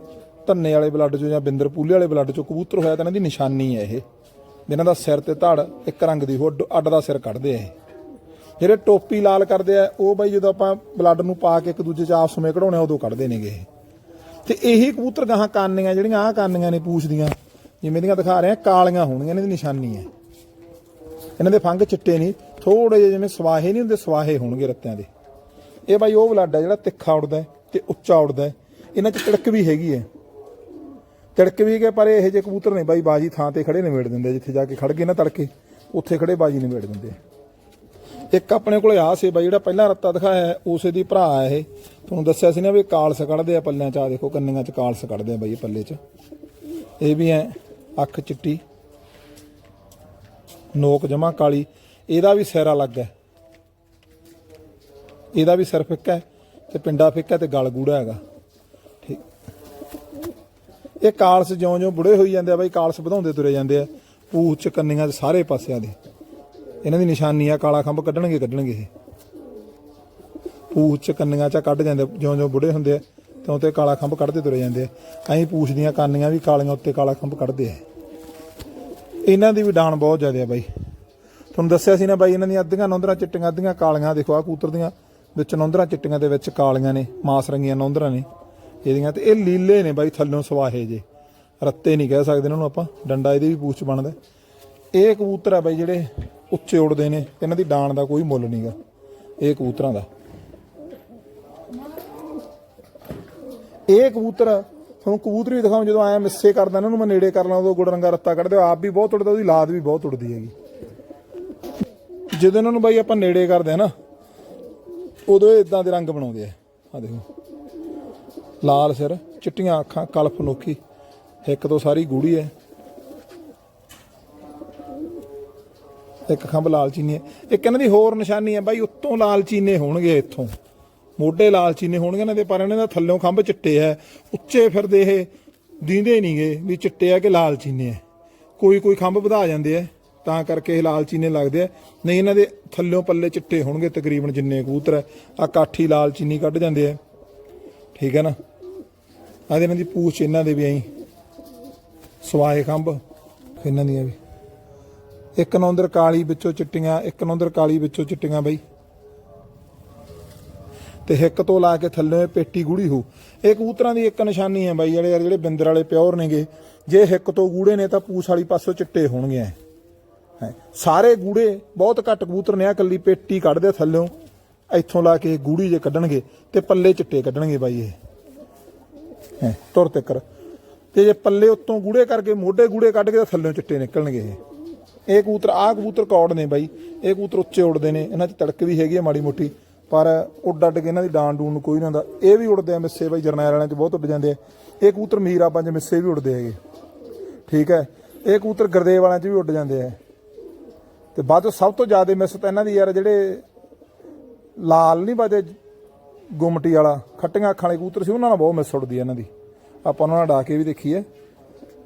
ਧੰਨੇ ਵਾਲੇ ਬਲੱਡ ਚੋਂ ਜਾਂ ਬਿੰਦਰ ਪੂਲੇ ਵਾਲੇ ਬਲੱਡ ਚੋਂ ਕਬੂਤਰ ਹੋਇਆ ਤਾਂ ਇਹਨਾਂ ਦੀ ਨਿਸ਼ਾਨੀ ਹੈ ਇਹ। ਜਿਨ੍ਹਾਂ ਦਾ ਸਿਰ ਤੇ ਧੜ ਇੱਕ ਰੰਗ ਦੀ ਹੋ ਅੱਡ- ਅੱਡ ਦਾ ਸਿਰ ਕੱਢਦੇ ਆ ਇਹ। ਜਿਹੜੇ ਟੋਪੀ ਲਾਲ ਕਰਦੇ ਆ ਉਹ ਬਾਈ ਜਦੋਂ ਆਪਾਂ ਬਲੱਡ ਨੂੰ ਪਾ ਕੇ ਇੱਕ ਦੂਜੇ ਚ ਆਪਸ ਵਿੱਚ ਕਢਾਉਣੇ ਆ, ਉਦੋਂ ਕੱਢਦੇ ਨੇਗੇ ਇਹ। ਤੇ ਇਹੀ ਕਬੂਤਰ ਗਾਹਾਂ ਕਾਨੀਆਂ ਜਿਹੜੀਆਂ ਆਹ ਕਾਨੀਆਂ ਨੇ ਪੂਛਦੀਆਂ ਜਿਵੇਂ ਦੀਆਂ ਦਿਖਾ ਰਹੇ ਆ ਕਾਲੀਆਂ ਹੋਣਗੀਆਂ ਇਹਨਾਂ ਦੀ ਨਿਸ਼ਾਨੀ ਹੈ। ਇਹਨਾਂ ਦੇ ਫੰਗ ਚਿੱਟੇ ਨਹੀਂ ਥੋੜੇ ਜਿਹੇ ਜਿਵੇਂ ਸਵਾਹੇ ਨਹੀਂ ਹੁੰਦੇ ਸਵਾਹੇ ਹੋਣਗੇ ਰੱਤਿਆਂ ਦੇ। ਇਹ ਬਾਈ ਉਹ ਬਲੱਡ ਹੈ ਜਿਹੜਾ ਤਿੱਖਾ ਉੱਡਦਾ ਹੈ ਤੇ ਉੱਚਾ ਉੱਡਦਾ ਇਹਨਾਂ 'ਚ ਤਿੜਕ ਵੀ ਹੈਗੀ ਹੈ। ਤਿੜਕ ਵੀ ਹੈ ਪਰ ਇਹ ਜਿਹੇ ਕਬੂਤਰ ਨੇ ਬਾਈ, ਬਾਜੀ ਥਾਂ ਤੇ ਖੜੇ ਨਿਬੇੜ ਦਿੰਦੇ, ਜਿੱਥੇ ਜਾ ਕੇ ਖੜ ਗਏ ਨਾ ਤੜਕੇ, ਉੱਥੇ ਖੜੇ ਬਾਜੀ ਨਿਬੇੜ ਦਿੰਦੇ। ਇੱਕ ਆਪਣੇ ਕੋਲ ਆ ਸੀ ਬਾਈ, ਜਿਹੜਾ ਪਹਿਲਾਂ ਰੱਤਾ ਦਿਖਾਇਆ ਉਸੇ ਦੀ ਭਰਾ ਹੈ ਇਹ। ਤੁਹਾਨੂੰ ਦੱਸਿਆ ਸੀ ਨਾ ਵੀ ਕਾਲਸ ਕੱਢਦੇ ਆ ਪੱਲਿਆਂ 'ਚ ਆ ਦੇਖੋ ਕੰਨੀਆਂ 'ਚ ਕਾਲਸ ਕੱਢਦੇ ਆ ਬਾਈ ਇਹ ਪੱਲੇ 'ਚ। ਇਹ ਵੀ ਐ, ਅੱਖ ਚਿੱਟੀ, ਨੋਕ ਜਮਾ ਕਾਲੀ, ਇਹਦਾ ਵੀ ਸਿਰ ਅਲੱਗ ਹੈ। ਇਹਦਾ ਵੀ ਸਿਰ ਫਿੱਕਾ ਹੈ, ਤੇ ਪਿੰਡਾ ਫਿੱਕਾ ਤੇ ਗਲ ਗੂੜਾ ਹੈਗਾ। ਇਹ ਕਾਲਸ ਜਿਉਂ-ਜਿਉਂ ਬੁੜੇ ਹੋਈ ਜਾਂਦੇ ਆ ਬਾਈ, ਕਾਲਸ ਵਧਾਉਂਦੇ ਤੁਰੇ ਜਾਂਦੇ ਆ। ਪੂਛ ਚ ਕੰਨੀਆਂ 'ਚ ਸਾਰੇ ਪਾਸਿਆਂ ਦੇ। ਇਹਨਾਂ ਦੀ ਨਿਸ਼ਾਨੀ ਆ ਕਾਲਾ ਖੰਭ ਕੱਢਣਗੇ ਕੱਢਣਗੇ ਇਹ। ਪੂਛ ਚ ਕੰਨੀਆਂ ਚ ਕੱਢ ਜਾਂਦੇ ਜਿਉਂ ਜਿਉਂ ਬੁੜੇ ਹੁੰਦੇ ਆ ਤਿਉਂ ਤੇ ਕਾਲਾ ਖੰਭ ਕੱਢਦੇ ਤੁਰੇ ਜਾਂਦੇ ਆ। ਐਂ ਪੂਛ ਦੀਆਂ ਕੰਨੀਆਂ ਵੀ ਕਾਲੀਆਂ ਉੱਤੇ ਕਾਲਾ ਖੰਭ ਕੱਢਦੇ ਆ। ਇਹਨਾਂ ਦੀ ਵੀ ਡਾਣ ਬਹੁਤ ਜ਼ਿਆਦਾ ਆ ਬਾਈ। ਤੁਹਾਨੂੰ ਦੱਸਿਆ ਸੀ ਨਾ ਬਾਈ, ਇਹਨਾਂ ਦੀਆਂ ਅੱਧੀਆਂ ਨੌਂਦਰਾਂ ਚਿੱਟੀਆਂ, ਅੱਧੀਆਂ ਕਾਲੀਆਂ, ਦੇਖੋ ਆ ਕੂਤਰ ਦੀਆਂ, ਵਿੱਚ ਨੌਂਦਰਾਂ ਚਿੱਟੀਆਂ ਦੇ ਵਿੱਚ ਕਾਲੀਆਂ ਨੇ, ਮਾਸ ਰੰਗੀਆਂ ਨੌਂਦਰਾਂ ਨੇ। ਇਹਦੀਆਂ ਤੇ ਇਹ ਲੀਲੇ ਨੇ ਬਾਈ ਥੱਲੋਂ ਸਵਾਹੇ ਜੇ। ਰੱਤੇ ਨਹੀਂ ਕਹਿ ਸਕਦੇ ਇਹਨਾਂ ਨੂੰ ਆਪਾਂ ਡੰਡਾ ਇਹਦੇ ਵੀ ਪੂਛ ਬਣਦਾ। ਇਹ ਕਬੂਤਰ ਆ ਬਾਈ ਜਿਹੜੇ ਉੱਚੇ ਉੱਡਦੇ ਨੇ ਇਹਨਾਂ ਦੀ ਡਾਣ ਦਾ ਕੋਈ ਮੁੱਲ ਨਹੀਂਗਾ ਇਹ ਕਬੂਤਰਾਂ ਦਾ। ਇਹ ਕਬੂਤਰ ਤੁਹਾਨੂੰ ਕਬੂਤਰ ਵੀ ਦਿਖਾਉਂ ਜਦੋਂ ਆਇਆ ਮਿੱਸੇ ਕਰਦਾ ਇਹਨਾਂ ਨੂੰ ਮੈਂ ਨੇੜੇ ਕਰ ਲਾਂ ਉਦੋਂ ਗੁੜ ਰੰਗਾ ਰੱਤਾ ਕੱਢਦੇ ਹੋ, ਆਪ ਵੀ ਬਹੁਤ ਉੱਡਦਾ ਉਹਦੀ ਲਾਦ ਵੀ ਬਹੁਤ ਉੱਡਦੀ ਹੈਗੀ। ਜਦੋਂ ਇਹਨਾਂ ਨੂੰ ਬਾਈ ਆਪਾਂ ਨੇੜੇ ਕਰਦੇ ਆ ਨਾ ਉਦੋਂ ਇਹ ਇਦਾਂ ਦੇ ਰੰਗ ਬਣਾਉਂਦੇ ਆ। ਆ ਦੇਖੋ। ਲਾਲ ਸਿਰ, ਚਿੱਟੀਆਂ ਅੱਖਾਂ ਕਲਫ ਨੋਕੀ ਇੱਕ ਤੋਂ ਸਾਰੀ ਗੂੜੀ ਹੈ। ਇੱਕ ਖੰਭ ਲਾਲ ਚੀਨੀ ਹੈ। ਇੱਕ ਇਹਨਾਂ ਦੀ ਹੋਰ ਨਿਸ਼ਾਨੀ ਹੈ ਬਾਈ, ਉੱਤੋਂ ਲਾਲ ਚੀਨੇ ਹੋਣਗੇ ਇੱਥੋਂ। ਮੋਢੇ ਲਾਲ ਚੀਨੇ ਹੋਣਗੇ ਇਹਨਾਂ ਦੇ, ਪਰ ਇਹਨਾਂ ਦਾ ਥੱਲੋਂ ਖੰਭ ਚਿੱਟੇ ਹੈ। ਉੱਚੇ ਫਿਰਦੇ ਇਹ, ਦੀਂਦੇ ਨਹੀਂਗੇ ਵੀ ਚਿੱਟੇ ਆ ਕਿ ਲਾਲ ਚੀਨੇ ਹੈ। ਕੋਈ ਕੋਈ ਖੰਭ ਵਧਾ ਜਾਂਦੇ ਆ ਤਾਂ ਕਰਕੇ ਇਹ ਲਾਲ ਚੀਨੇ ਲੱਗਦੇ ਆ ਨਹੀਂ, ਇਹਨਾਂ ਦੇ ਥੱਲੋਂ ਪੱਲੇ ਚਿੱਟੇ ਹੋਣਗੇ ਤਕਰੀਬਨ ਜਿੰਨੇ ਕਬੂਤਰ ਹੈ। ਆ ਕਾਠੀ ਲਾਲ ਚੀਨੀ ਕੱਢ ਜਾਂਦੇ ਆ ਠੀਕ ਹੈ ਨਾ? ਆਹ ਇਹਨਾਂ ਦੀ ਪੂਛ ਇਹਨਾਂ ਦੇ ਵੀ ਐਂ ਸਵਾਏ ਖੰਭ, ਇਹਨਾਂ ਦੀਆਂ ਵੀ। ਇੱਕ ਨੌਂਦਰ ਕਾਲੀ ਵਿੱਚੋਂ ਚਿੱਟੀਆਂ, ਇੱਕ ਨੌਂਦਰ ਕਾਲੀ ਵਿੱਚੋਂ ਚਿੱਟੀਆਂ ਬਈ। ਤੇ ਹਿੱਕ ਤੋਂ ਲਾ ਕੇ ਥੱਲੇ ਪੇਟੀ ਗੂੜੀ ਹੋ ਇਹ ਕਬੂਤਰਾਂ ਦੀ ਇੱਕ ਨਿਸ਼ਾਨੀ ਹੈ ਬਾਈ, ਜਿਹੜੇ ਯਾਰ ਜਿਹੜੇ ਬਿੰਦਰ ਵਾਲੇ ਪਿਓਰ ਨੇਗੇ। ਜੇ ਹਿੱਕ ਤੋਂ ਗੂੜੇ ਨੇ ਤਾਂ ਪੂਛ ਵਾਲੀ ਪਾਸੋਂ ਚਿੱਟੇ ਹੋਣਗੇ ਸਾਰੇ ਗੂੜੇ ਬਹੁਤ ਘੱਟ ਕਬੂਤਰ ਨੇ ਆ ਕੱਲੀ ਪੇਟੀ ਕੱਢਦੇ ਥੱਲਿਓਂ। ਇੱਥੋਂ ਲਾ ਕੇ ਗੂੜੀ ਜੇ ਕੱਢਣਗੇ ਤੇ ਪੱਲੇ ਚਿੱਟੇ ਕੱਢਣਗੇ ਬਾਈ ਇਹ। ਹੈ, ਤੁਰ ਤੱਕਰ। ਤੇ ਜੇ ਪੱਲੇ ਉੱਤੋਂ ਗੂੜੇ ਕਰਕੇ ਮੋਢੇ ਗੂੜੇ ਕੱਢ ਕੇ ਤਾਂ ਥੱਲਿਓਂ ਚਿੱਟੇ ਨਿਕਲਣਗੇ ਇਹ। ਇਹ ਕਬੂਤਰ, ਆਹ ਕਬੂਤਰ ਕੌੜ ਨੇ ਬਾਈ। ਇਹ ਕਬੂਤਰ ਉੱਚੇ ਉੱਡਦੇ ਨੇ, ਇਹਨਾਂ 'ਚ ਤੜਕ ਵੀ ਹੈਗੀ ਆ ਮਾੜੀ ਮੋਟੀ, ਪਰ ਉੱਡ ਅੱਡ ਕੇ ਇਹਨਾਂ ਦੀ ਡਾਂਡ ਡੂਣ ਨੂੰ ਕੋਈ ਨਹੀਂ ਹੁੰਦਾ। ਇਹ ਵੀ ਉੱਡਦੇ ਆ ਮਿੱਸੇ ਬਾਈ, ਜਰਨੈਲ ਵਾਲਿਆਂ 'ਚ ਬਹੁਤ ਉੱਡ ਜਾਂਦੇ ਆ। ਇਹ ਕਬੂਤਰ ਮੀਰਾਬਾਂ 'ਚ ਮਿੱਸੇ ਵੀ ਉੱਡਦੇ ਹੈਗੇ। ਠੀਕ ਹੈ, ਇਹ ਕਬੂਤਰ ਗਰਦੇਵ ਵਾਲਿਆਂ 'ਚ ਵੀ ਉੱਡ ਜਾਂਦੇ ਆ। ਤੇ ਬਾਅਦ ਚੋਂ ਸਭ ਤੋਂ ਜ਼ਿਆਦਾ ਮਿਸ ਤਾਂ ਇਹਨਾਂ ਦੀ ਯਾਰ ਜਿਹੜੇ ਲਾਲ ਨਹੀਂ ਬਾਜੇ ਗੁੰਮਟੀ ਵਾਲਾ। ਖੱਟੀਆਂ ਅੱਖਾਂ ਵਾਲੇ ਕਬੂਤਰ ਸੀ, ਉਹਨਾਂ ਨਾਲ ਬਹੁਤ ਮਿਸ ਉੱਡਦੀ ਆ ਇਹਨਾਂ ਦੀ। ਆਪਾਂ ਉਹਨਾਂ ਨਾਲ ਡਾ ਕੇ ਵੀ ਦੇਖੀ ਹੈ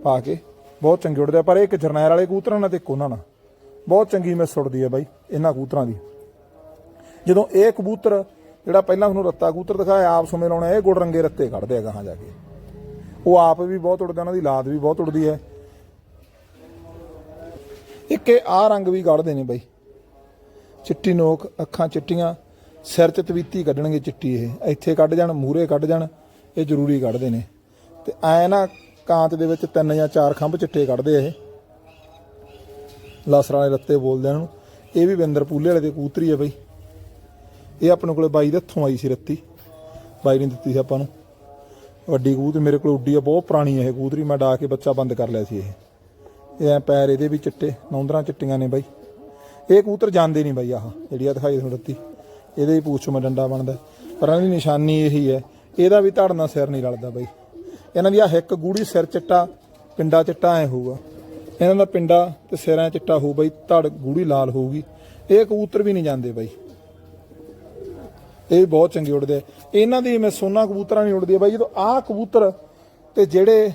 ਪਾ ਕੇ। ਬਹੁਤ ਚੰਗੇ ਉੱਡਦੇ ਆ, ਪਰ ਇਹ ਇੱਕ ਜਰਨੈਲ ਵਾਲੇ ਕਬੂਤਰਾਂ ਨਾਲ ਤੇ ਇੱਕ ਉਹਨਾਂ ਨਾਲ। ਬਹੁਤ ਚੰਗੀ ਮਿਸ ਉੱਡਦੀ ਹੈ ਬਾਈ, ਇਹਨਾਂ ਕਬੂਤਰਾਂ ਦੀ। ਜਦੋਂ ਇਹ ਕਬੂਤਰ, ਜਿਹੜਾ ਪਹਿਲਾਂ ਤੁਹਾਨੂੰ ਰੱਤਾ ਕਬੂਤਰ ਦਿਖਾਇਆ, ਆਪ ਸੁਮੇ ਲਾਉਣਾ ਇਹ ਗੁੜ ਰੰਗੇ ਰੱਤੇ ਕੱਢਦੇ ਆ ਗਾਹਾਂ ਜਾ ਕੇ। ਉਹ ਆਪ ਵੀ ਬਹੁਤ ਉੱਡਦਾ ਉਹਨਾਂ ਦੀ ਲਾਦ ਵੀ ਬਹੁਤ ਉੱਡਦੀ ਹੈ ਇੱਕ ਇਹ ਆ ਰੰਗ ਵੀ ਕੱਢਦੇ ਨੇ ਬਾਈ। ਚਿੱਟੀ ਨੋਕ, ਅੱਖਾਂ ਚਿੱਟੀਆਂ ਸਿਰ 'ਚ ਤਵੀਤੀ ਕੱਢਣਗੇ ਚਿੱਟੀ ਇਹ। ਇੱਥੇ ਕੱਢ ਜਾਣ ਮੂਰੇ ਕੱਢ ਜਾਣ, ਇਹ ਜ਼ਰੂਰੀ ਕੱਢਦੇ ਨੇ। ਤੇ ਐ ਨਾ ਕਾਂਤ ਦੇ ਵਿੱਚ ਤਿੰਨ ਜਾਂ ਚਾਰ ਖੰਭ ਚਿੱਟੇ ਕੱਢਦੇ ਇਹ। ਲਾਸਰਾਂ ਵਾਲੇ ਰੱਤੇ ਬੋਲਦੇ ਇਹਨਾਂ। ਨੂੰ ਇਹ ਵੀ ਵਿੰਦਰ ਪੂਲੇ ਵਾਲੇ ਦੇ ਕੂਤਰੀ ਆ ਬਈ। ਇਹ ਆਪਣੇ ਕੋਲੇ ਬਾਈ ਦੇ ਹੱਥੋਂ ਆਈ ਸੀ ਰੱਤੀ। ਬਾਈ ਨੇ ਦਿੱਤੀ ਸੀ ਆਪਾਂ ਨੂੰ। ਵੱਡੀ ਕੂਤ ਮੇਰੇ ਕੋਲ ਉੱਡੀ ਆ, ਬਹੁਤ ਪੁਰਾਣੀ ਆ ਇਹ ਕੂਤਰੀ। ਮੈਂ ਡਾ ਕੇ ਬੱਚਾ ਬੰਦ ਕਰ ਲਿਆ ਸੀ ਇਹ। ਇਹ ਐਂ ਪੈਰ ਇਹਦੇ ਵੀ ਚਿੱਟੇ, ਨੌਂਦਰਾਂ ਚਿੱਟੀਆਂ ਨੇ ਬਾਈ। ਇਹ ਕੂਤਰ ਜਾਂਦੇ ਨਹੀਂ ਬਾਈ ਆਹ, ਜਿਹੜੀ ਆ ਦਿਖਾਈ ਤੁਹਾਨੂੰ ਰੱਤੀ। ਇਹਦੇ ਵੀ ਪੂਛ ਡੰਡਾ ਬਣਦਾ। ਪਰ ਇਹਨਾਂ ਦੀ ਨਿਸ਼ਾਨੀ ਇਹੀ ਹੈ। ਇਹਦਾ ਵੀ ਧੜ ਨਾਲ ਸਿਰ ਨਹੀਂ ਰਲਦਾ ਬਾਈ। ਇਹਨਾਂ ਦੀ ਆ ਹਿੱਕ ਗੂੜੀ ਸਿਰ ਚਿੱਟਾ, ਪਿੰਡਾ ਚਿੱਟਾ ਐ ਹੋਊਗਾ। ਇਹਨਾਂ ਦਾ ਪਿੰਡਾ ਤੇ ਸਿਰਾਂ ਚਿੱਟਾ ਹੋਊ ਬਾਈ, ਧੜ ਗੂੜੀ ਲਾਲ ਹੋਊਗੀ। ਇਹ ਕਬੂਤਰ ਵੀ ਨਹੀਂ ਜਾਂਦੇ ਬਾਈ। ਇਹ ਵੀ ਬਹੁਤ ਚੰਗੇ ਉੱਡਦੇ ਆ। ਇਹਨਾਂ ਦੀ ਮੈਂ ਸੋਨਾ ਕਬੂਤਰਾਂ ਨਹੀਂ ਉੱਡਦੀ ਬਾਈ। ਜਦੋਂ ਆਹ ਕਬੂਤਰ ਤੇ ਜਿਹੜੇ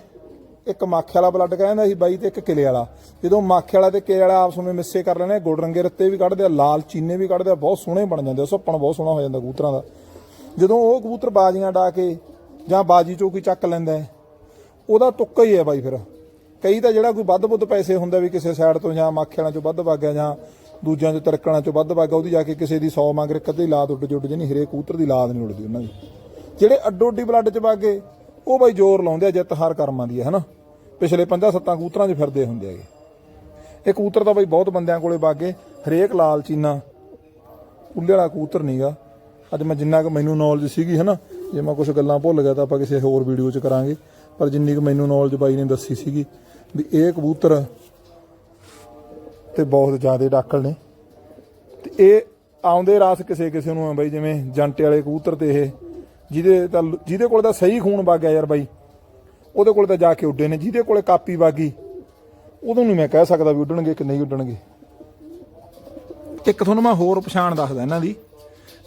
ਇੱਕ ਮਾਖੇ ਵਾਲਾ ਬਲੱਡ ਕਹਿੰਦਾ ਸੀ ਬਾਈ ਤੇ ਇੱਕ ਕਿਲੇ ਵਾਲਾ। ਜਦੋਂ ਮਾਖੇ ਵਾਲਾ ਤੇ ਕਿਲੇ ਵਾਲਾ ਆਪਸ ਵਿੱਚ ਮਿਸੇ ਕਰ ਲੈਣੇ ਗੁੜ ਰੰਗੇ ਰੱਤੇ ਵੀ ਕੱਢਦੇ ਆ, ਲਾਲ ਚੀਨੇ ਵੀ ਕੱਢਦੇ ਆ, ਬਹੁਤ ਸੋਹਣੇ ਬਣ ਜਾਂਦੇ ਆ, ਸੁੱਪਣ ਬਹੁਤ ਸੋਹਣਾ ਹੋ ਜਾਂਦਾ ਕਬੂਤਰਾਂ ਦਾ। ਜਦੋਂ ਉਹ ਕਬੂਤਰ ਬਾਜ਼ੀਆਂ ਡਾ ਕੇ ਜਾਂ ਬਾਜੀ ਚੋਂ ਕੋਈ ਚੱਕ ਲੈਂਦਾ ਉਹਦਾ ਤੁੱਕਾ ਹੀ ਹੈ ਬਾਈ ਫਿਰ। ਕਈ ਤਾਂ ਜਿਹੜਾ ਕੋਈ ਵੱਧ ਬੁੱਧ ਪੈਸੇ ਹੁੰਦਾ ਵੀ ਕਿਸੇ ਸਾਈਡ ਤੋਂ ਜਾਂ ਮਾਖਿਆਂ ਚੋਂ ਵੱਧ ਵਗ ਗਿਆ ਜਾਂ ਦੂਜਿਆਂ ਚੋਂ ਤਰਕਣਾ ਚੋਂ ਵੱਧ ਵਗ ਗਿਆ, ਉਹਦੀ ਜਾ ਕੇ ਕਿਸੇ ਦੀ 100 ਮੰਗ ਰੇ ਕਦੇ ਲਾਦ ਉੱਡ ਜੁੱਡ ਜਣੀ ਹਰੇ ਕਬੂਤਰ ਦੀ ਲਾਦ ਨਹੀਂ ਉੱਡਦੀ ਉਹਨਾਂ ਦੀ। ਜਿਹੜੇ ਅੱਡੋ ਅੱਡੀ ਬਲੱਡ ਚ ਵਗ ਗਏ, ਉਹ ਬਾਈ ਜ਼ੋਰ ਲਾਉਂਦੇ ਆ ਜਿੱਤ ਹਾਰ ਕਰਮਾਂ ਦੀ ਹੈ, ਹਨਾ? ਪਿਛਲੇ 50 7 ਕੂਤਰਾਂ 'ਚ ਫਿਰਦੇ ਹੁੰਦੇ ਹੈਗੇ। ਇਹ ਕੂਤਰ ਤਾਂ ਬਾਈ ਬਹੁਤ ਬੰਦਿਆਂ ਕੋਲੇ ਵਗ ਗਏ ਹਰੇਕ ਲਾਲ ਚੀਨਾ। ਉੱਲੇ ਵਾਲਾ ਕਬੂਤਰ ਨਹੀਂਗਾ ਅੱਜ ਮੈਂ ਜਿੰਨਾ ਕੁ ਮੈਨੂੰ ਨੌਲੇਜ ਸੀਗੀ ਹਨਾ, ਜੇ ਮੈਂ ਕੁਝ ਗੱਲਾਂ ਭੁੱਲ ਗਿਆ ਤਾਂ ਆਪਾਂ ਕਿਸੇ ਹੋਰ ਵੀਡੀਓ 'ਚ ਕਰਾਂਗੇ। ਪਰ ਜਿੰਨੀ ਕੁ ਮੈਨੂੰ ਨੌਲੇਜ ਬਾਈ ਨੇ ਦੱਸੀ ਸੀਗੀ ਵੀ ਇਹ ਕਬੂਤਰ ਤੇ ਬਹੁਤ ਜ਼ਿਆਦਾ ਡਾਕਲ ਨੇ। ਤੇ ਇਹ ਆਉਂਦੇ ਰਾਸ ਕਿਸੇ ਕਿਸੇ ਨੂੰ ਆ ਬਾਈ ਜਿਵੇਂ ਜੰਟੇ ਵਾਲੇ ਕਬੂਤਰ ਤੇ ਇਹ, ਜਿਹਦੇ ਤਾਂ, ਜਿਹਦੇ ਕੋਲ ਤਾਂ ਸਹੀ ਖੂਨ ਵਗ ਗਿਆ ਯਾਰ ਬਾਈ। ਉਹਦੇ ਕੋਲ ਤਾਂ ਜਾ ਕੇ ਉੱਡੇ ਨੇ, ਜਿਹਦੇ ਕੋਲੇ ਕਾਪੀ ਵਾਗੀ, ਉਦੋਂ ਨਹੀਂ ਮੈਂ ਕਹਿ ਸਕਦਾ ਵੀ ਉੱਡਣਗੇ ਕਿ ਨਹੀਂ ਉੱਡਣਗੇ। ਇੱਕ ਤੁਹਾਨੂੰ ਮੈਂ ਹੋਰ ਪਛਾਣ ਦੱਸਦਾ ਇਹਨਾਂ ਦੀ।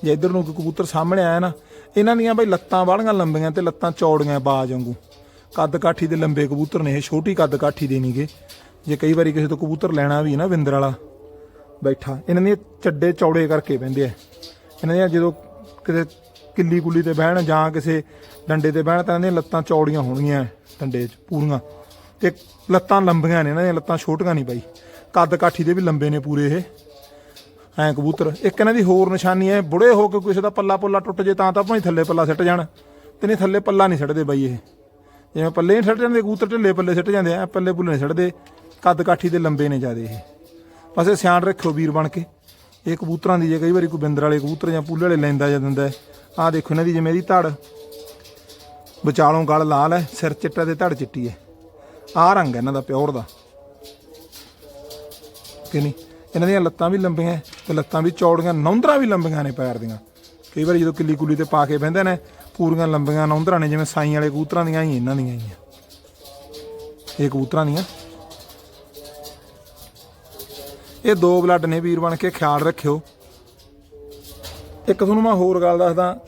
ਜੇ ਇਧਰ ਨੂੰ ਕਬੂਤਰ ਸਾਹਮਣੇ ਆਇਆ ਨਾ, ਇਹਨਾਂ ਦੀਆਂ ਬਈ ਲੱਤਾਂ ਵਾਲੀਆਂ ਲੰਬੀਆਂ ਤੇ ਲੱਤਾਂ ਚੌੜੀਆਂ ਬਾਜ ਵਾਂਗੂ। ਕੱਦ ਕਾਠੀ ਦੇ ਲੰਬੇ ਕਬੂਤਰ ਨੇ ਇਹ, ਛੋਟੀ ਕੱਦ ਕਾਠੀ ਦੇ ਨਹੀਂਗੇ ਜੇ ਕਈ ਵਾਰੀ ਕਿਸੇ ਤੋਂ ਕਬੂਤਰ ਲੈਣਾ ਵੀ ਨਾ ਵਿੰਦਰ ਵਾਲਾ ਬੈਠਾ, ਇਹਨਾਂ ਦੀਆਂ ਚੱਡੇ ਚੌੜੇ ਕਰਕੇ ਬਹਿੰਦੇ ਆ। ਇਹਨਾਂ ਦੀਆਂ ਜਦੋਂ ਕਿਤੇ ਕਿੱਲੀ ਕੁੱਲੀ ਤੇ ਬਹਿਣ ਜਾਂ ਕਿਸੇ ਡੰਡੇ ਤੇ ਬਹਿਣ ਤਾਂ ਇਹਨਾਂ ਦੀਆਂ ਲੱਤਾਂ ਚੌੜੀਆਂ ਹੋਣਗੀਆਂ। ਡੰਡੇ 'ਚ, ਪੂਰੀਆਂ। ਤੇ ਲੱਤਾਂ ਲੰਬੀਆਂ ਨੇ, ਇਹਨਾਂ ਦੀਆਂ ਲੱਤਾਂ ਛੋਟੀਆਂ ਨਹੀਂ ਬਾਈ। ਕੱਦ ਕਾਠੀ ਦੇ ਵੀ ਲੰਬੇ ਨੇ ਪੂਰੇ ਇਹ। ਐਂ ਕਬੂਤਰ। ਇੱਕ ਇਹਨਾਂ ਦੀ ਹੋਰ ਨਿਸ਼ਾਨੀ ਹੈ ਬੁੜੇ ਹੋ ਕੇ ਕਿਸੇ ਦਾ ਪੱਲਾ ਪੁੱਲਾ ਟੁੱਟ ਜੇ ਤਾਂ ਤਾਂ ਭਾਵੇਂ ਥੱਲੇ ਪੱਲਾ ਸਿੱਟ ਜਾਣ। ਤੇ ਨਹੀਂ ਥੱਲੇ ਪੱਲਾ ਨਹੀਂ ਸਿੱਟਦੇ ਬਾਈ ਇਹ। ਜਿਵੇਂ ਪੱਲੇ ਨਹੀਂ ਸਿੱਟ ਜਾਂਦੇ, ਕਬੂਤਰ ਢਿੱਲੇ ਪੱਲੇ ਸਿੱਟ ਜਾਂਦੇ ਆ ਪੱਲੇ ਪੁੱਲੇ ਨਹੀਂ ਸਿੱਟਦੇ। ਕੱਦ ਕਾਠੀ ਦੇ ਲੰਬੇ ਨੇ ਜਿਆਦੇ ਇਹ। ਬਸ ਇਹ ਸਿਆਣ ਰੱਖਿਓ ਵੀਰ ਬਣ ਕੇ। ਇਹ ਕਬੂਤਰਾਂ ਦੀ ਜੇ ਕਈ ਵਾਰੀ ਕੋਈ ਬਿੰਦਰ ਵਾਲੇ ਕਬੂਤਰ ਜਾਂ ਪੂਲੇ ਵਾਲੇ ਲੈਂਦਾ ਜਾਂ ਦਿੰਦਾ ਆਹ ਦੇਖੋ ਇਹਨਾਂ ਦੀ ਜਿਵੇਂ ਇਹਦੀ ਧੜ। ਵਿਚਾਲੋਂ ਗਲ ਲਾਲ ਹੈ, ਸਿਰ ਚਿੱਟਾ ਤੇ ਧੜ ਚਿੱਟੀ ਹੈ। ਆਹ ਰੰਗ ਹੈ ਇਹਨਾਂ ਦਾ, ਪਿਓਰ ਦਾ। ਕਿ ਨਹੀਂ? ਇਹਨਾਂ ਦੀਆਂ ਲੱਤਾਂ ਵੀ ਲੰਬੀਆਂ ਹੈ ਤੇ ਲੱਤਾਂ ਵੀ ਚੌੜੀਆਂ, ਨੌਂਦਰਾਂ ਵੀ ਲੰਬੀਆਂ ਨੇ ਪੈਰ ਦੀਆਂ। ਕਈ ਵਾਰੀ ਜਦੋਂ ਕਿੱਲੀ ਕੁੱਲੀ ਤੇ ਪਾ ਕੇ ਬਹਿੰਦੇ ਨੇ, ਪੂਰੀਆਂ ਲੰਬੀਆਂ ਨੌਂਦਰਾਂ ਨੇ, ਜਿਵੇਂ ਸਾਈ ਵਾਲੇ ਕਬੂਤਰਾਂ ਦੀਆਂ ਹੀ ਇਹਨਾਂ ਦੀਆਂ ਹੀ ਆ। ਇਹ ਕਬੂਤਰਾਂ ਦੀਆਂ। ਇਹ ਦੋ ਬਲੱਡ ਨੇ ਵੀਰ ਬਣ ਕੇ, ਖਿਆਲ ਰੱਖਿਓ। ਇੱਕ ਤੁਹਾਨੂੰ ਮੈਂ ਹੋਰ ਗੱਲ ਦੱਸਦਾ